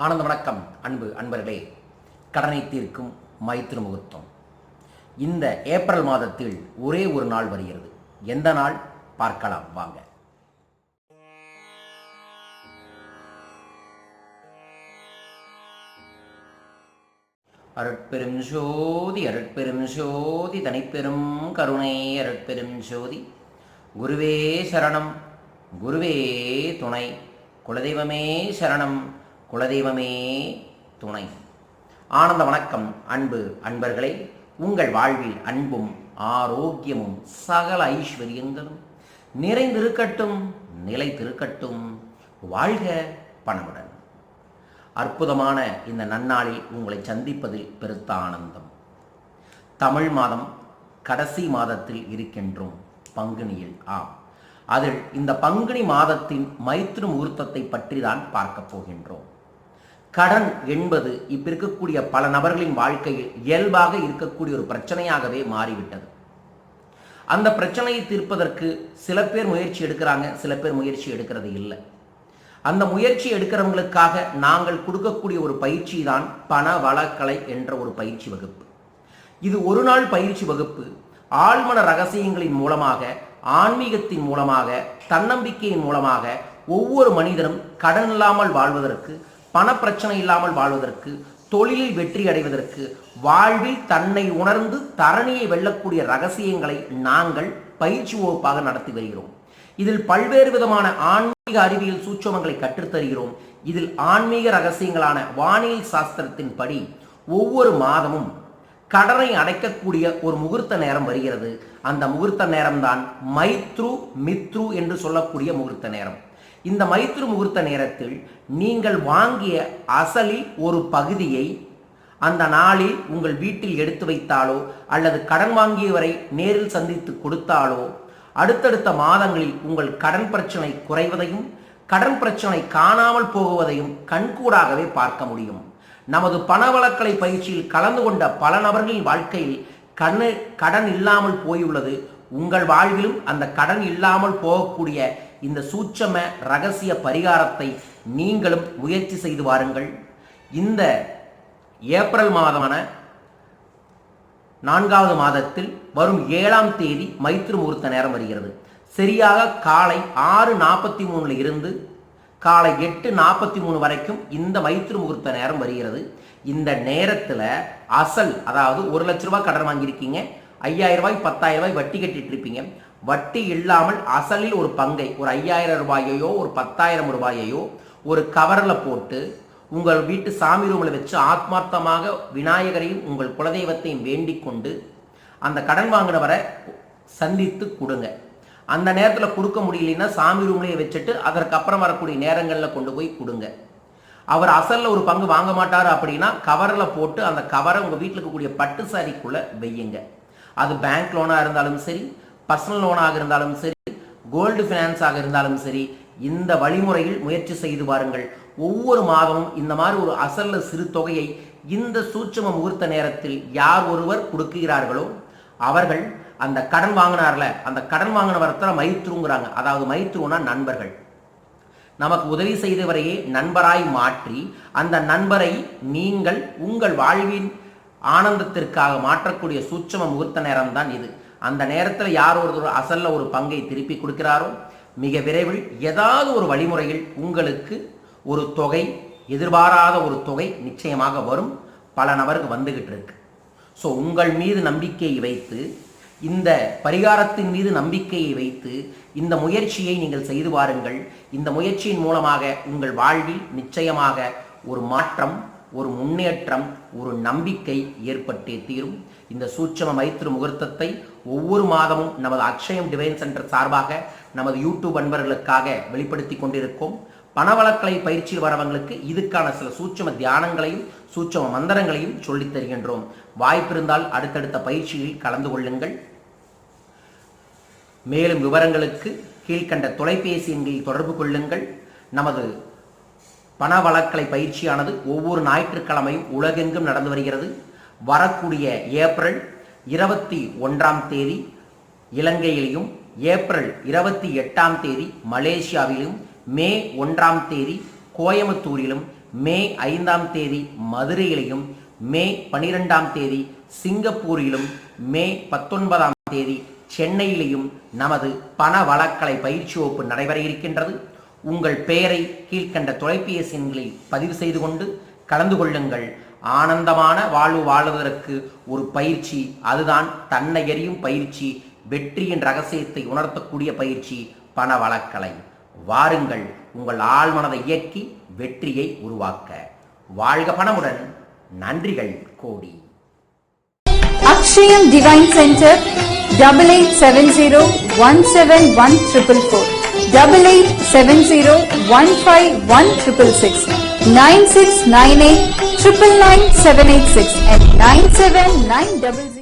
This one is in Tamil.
ஆனந்த வணக்கம் அன்பு அன்பர்களே. கடனை தீர்க்கும் மைத்திரு முகூர்த்தம். இந்த ஏப்ரல் மாதத்தில் ஒரே ஒரு நாள் வருகிறது. எந்த நாள்? பார்க்கலாம் வாங்க. அருட்பெரும் ஜோதி அருட்பெரும் ஜோதி தனிப்பெரும் கருணை அருட்பெரும் ஜோதி. குருவே சரணம் குருவே துணை குலதெய்வமே சரணம் குலதெய்வமே துணை. ஆனந்த வணக்கம் அன்பு அன்பர்களே. உங்கள் வாழ்வில் அன்பும் ஆரோக்கியமும் சகல ஐஸ்வர்யங்களும் நிறைந்திருக்கட்டும் நிலைத்திருக்கட்டும். வாழ்க பணமுடன். அற்புதமான இந்த நன்னாளில் உங்களை சந்திப்பதில் பெருத்த ஆனந்தம் தமிழ் மாதம் கடைசி மாதத்தில் இருக்கின்றோம் பங்குனியில். ஆம் அதில் இந்த பங்குனி மாதத்தின் மைத்ரு முகூர்த்தத்தை பற்றி தான் பார்க்க போகின்றோம். கடன் என்பது இப்ப இருக்கக்கூடிய பல நபர்களின் வாழ்க்கையில் இயல்பாக இருக்கக்கூடிய ஒரு பிரச்சனையாகவே மாறிவிட்டது. அந்த பிரச்சனையை தீர்ப்பதற்கு சில பேர் முயற்சி எடுக்கிறாங்க சில பேர் முயற்சி எடுக்கிறது இல்லை. அந்த முயற்சி எடுக்கிறவங்களுக்காக நாங்கள் கொடுக்கக்கூடிய ஒரு பயிற்சி தான் பண வளக்கலை என்ற ஒரு பயிற்சி வகுப்பு. இது ஒரு நாள் பயிற்சி வகுப்பு. ஆழ்மன ரகசியங்களின் மூலமாக ஆன்மீகத்தின் மூலமாக தன்னம்பிக்கையின் மூலமாக ஒவ்வொரு மனிதனும் கடன் இல்லாமல் வாழ்வதற்கு பணப்பிரச்சனை இல்லாமல் வாழ்வதற்கு தொழிலில் வெற்றி அடைவதற்கு வாழ்வில் தன்னை உணர்ந்து தரணியை வெல்லக்கூடிய ரகசியங்களை நாங்கள் பயிற்சி வகுப்பாக நடத்தி வருகிறோம். இதில் பல்வேறு விதமான ஆன்மீக அறிவியல் சூட்சமங்களை கற்றுத்தருகிறோம். இதில் ஆன்மீக ரகசியங்களான வானியல் சாஸ்திரத்தின் படி ஒவ்வொரு மாதமும் கடனை அடைக்கக்கூடிய ஒரு முகூர்த்த நேரம் வருகிறது. அந்த முகூர்த்த நேரம்தான் மைத்ரு மித்ரு என்று சொல்லக்கூடிய முகூர்த்த நேரம். இந்த மைத்ரு முகூர்த்த நேரத்தில் நீங்கள் வாங்கிய அசலில் ஒரு பகுதியை அந்த நாளில் உங்கள் வீட்டில் எடுத்து வைத்தாலோ அல்லது கடன் வாங்கியவரை நேரில் சந்தித்து கொடுத்தாலோ அடுத்தடுத்த மாதங்களில் உங்கள் கடன் பிரச்சனை குறைவதையும் கடன் பிரச்சனை காணாமல் போகுவதையும் கண்கூடாகவே பார்க்க முடியும். நமது பணவளக்கலை பயிற்சியில் கலந்து கொண்ட பல நபர்களின் வாழ்க்கையில் கண்ணு கடன் இல்லாமல் போயுள்ளது. உங்கள் வாழ்விலும் அந்த கடன் இல்லாமல் போகக்கூடிய இந்த சூட்சம ரகசிய பரிகாரத்தை நீங்களும் முயற்சி செய்து வாருங்கள். இந்த ஏப்ரல் மாதமான நான்காவது மாதத்தில் வரும் ஏழாம் தேதி மைத்ரு முகூர்த்த நேரம் வருகிறது. சரியாக காலை ஆறு நாற்பத்தி மூணுல இருந்து காலை எட்டு நாற்பத்தி மூணு வரைக்கும் இந்த மைத்ரு முகூர்த்த நேரம் வருகிறது. இந்த நேரத்தில் அசல் அதாவது ஒரு லட்ச ரூபாய் கடன் வாங்கியிருக்கீங்க ஐயாயிரம் ரூபாய் பத்தாயிரம் ரூபாய் வட்டி கட்டிட்டு இருப்பீங்க. வட்டி இல்லாமல் அசலில் ஒரு பங்கை ஒரு ஐயாயிரம் ரூபாயையோ ஒரு பத்தாயிரம் ரூபாயையோ ஒரு கவரில் போட்டு உங்கள் வீட்டு சாமி ரூமில் வச்சு ஆத்மார்த்தமாக விநாயகரையும் உங்கள் குலதெய்வத்தையும் வேண்டிக் கொண்டு அந்த கடன் வாங்கினவரை சந்தித்து கொடுங்க. அந்த நேரத்தில் கொடுக்க முடியலன்னா சாமி ரூம்லேயே வச்சுட்டு அதற்கப்புறம் வரக்கூடிய நேரங்களில் கொண்டு போய் கொடுங்க. அவர் அசலில் ஒரு பங்கு வாங்க மாட்டார் அப்படின்னா கவரில் போட்டு அந்த கவரை உங்கள் வீட்டில் இருக்கக்கூடிய பட்டு சாரிக்குள்ளே வையுங்க. அது பேங்க் லோனாக இருந்தாலும் சரி பர்சனல் லோனாக இருந்தாலும் சரி கோல்டு ஃபினான்ஸாக இருந்தாலும் சரி இந்த வழிமுறையில் முயற்சி செய்து பாருங்கள். ஒவ்வொரு மாதமும் இந்த மாதிரி ஒரு அசல்ல சிறு தொகையை இந்த சூட்சம முகூர்த்த நேரத்தில் யார் ஒருவர் கொடுக்குகிறார்களோ அவர்கள் அந்த கடன் வாங்கினார்ல அந்த கடன் வாங்கின மைத்ருங்கிறாங்க அதாவது மைத்ருனா நண்பர்கள். நமக்கு உதவி செய்தவரையே நண்பராய் மாற்றி அந்த நண்பரை நீங்கள் உங்கள் வாழ்வின் ஆனந்தத்திற்காக மாற்றக்கூடிய சூட்சம முகூர்த்த நேரம் தான் இது. அந்த நேரத்தில் யார் ஒருத்தர் அசல்ல ஒரு பங்கை திருப்பி கொடுக்கிறாரோ மிக விரைவில் ஏதாவது ஒரு வழிமுறையில் உங்களுக்கு ஒரு தொகை எதிர்பாராத ஒரு தொகை நிச்சயமாக வரும். பல நபருக்கு வந்துகிட்டு இருக்கு. ஸோ உங்கள் மீது நம்பிக்கையை வைத்து இந்த பரிகாரத்தின் மீது நம்பிக்கையை வைத்து இந்த முயற்சியை நீங்கள் செய்து பாருங்கள். இந்த முயற்சியின் மூலமாக உங்கள் வாழ்வில் நிச்சயமாக ஒரு மாற்றம் ஒரு முன்னேற்றம் ஒரு நம்பிக்கை ஏற்பட்டே தீரும். இந்த சூட்சம மைத்ரு முகூர்த்தத்தை ஒவ்வொரு மாதமும் நமது அக்ஷயம் டிவைன் சென்டர் சார்பாக நமது யூடியூப் அன்பர்களுக்காக வெளிப்படுத்தி கொண்டிருக்கோம். பணவளக்கலை பயிற்சியில் வரவங்களுக்கு இதுக்கான சில சூட்சம தியானங்களையும் சூட்சம மந்திரங்களையும் சொல்லித் தருகின்றோம். வாய்ப்பிருந்தால் அடுத்தடுத்த பயிற்சியில் கலந்து கொள்ளுங்கள். மேலும் விவரங்களுக்கு கீழ்கண்ட தொலைபேசி எண்களில் தொடர்பு கொள்ளுங்கள். நமது பண வழக்கலை பயிற்சியானது ஒவ்வொரு ஞாயிற்றுக்கிழமையும் உலகெங்கும் நடந்து வருகிறது. வரக்கூடிய ஏப்ரல் இருபத்தி ஒன்றாம் தேதி இலங்கையிலும் ஏப்ரல் இருபத்தி எட்டாம் தேதி மலேசியாவிலும் மே ஒன்றாம் தேதி கோயம்புத்தூரிலும் மே ஐந்தாம் தேதி மதுரையிலையும் மே பனிரெண்டாம் தேதி சிங்கப்பூரிலும் மே பத்தொன்பதாம் தேதி சென்னையிலையும் நமது பண வழக்கலை பயிற்சி வகுப்பு நடைபெற இருக்கின்றது. உங்கள் பெயரை கீழ்க்கண்ட தொலைபேசி எண்களில் பதிவு செய்து கொண்டு கலந்து கொள்ளுங்கள். ஆனந்தமான வாழ்வு வாழ்வதற்கு ஒரு பயிற்சி அதுதான் தன்னை எறியும் பயிற்சி வெற்றியின் ரகசியத்தை உணர்த்தக்கூடிய பயிற்சி பண வழக்கலை. வாருங்கள் உங்கள் ஆழ்மனதை இயக்கி வெற்றியை உருவாக்க. வாழ்க பணமுடன் நன்றிகள் கோடி. Akshayam divine center double eight seven zero one seven one triple four. Double eight seven zero one five one triple six, nine six nine eight triple nine seven eight six, and nine seven nine double zero.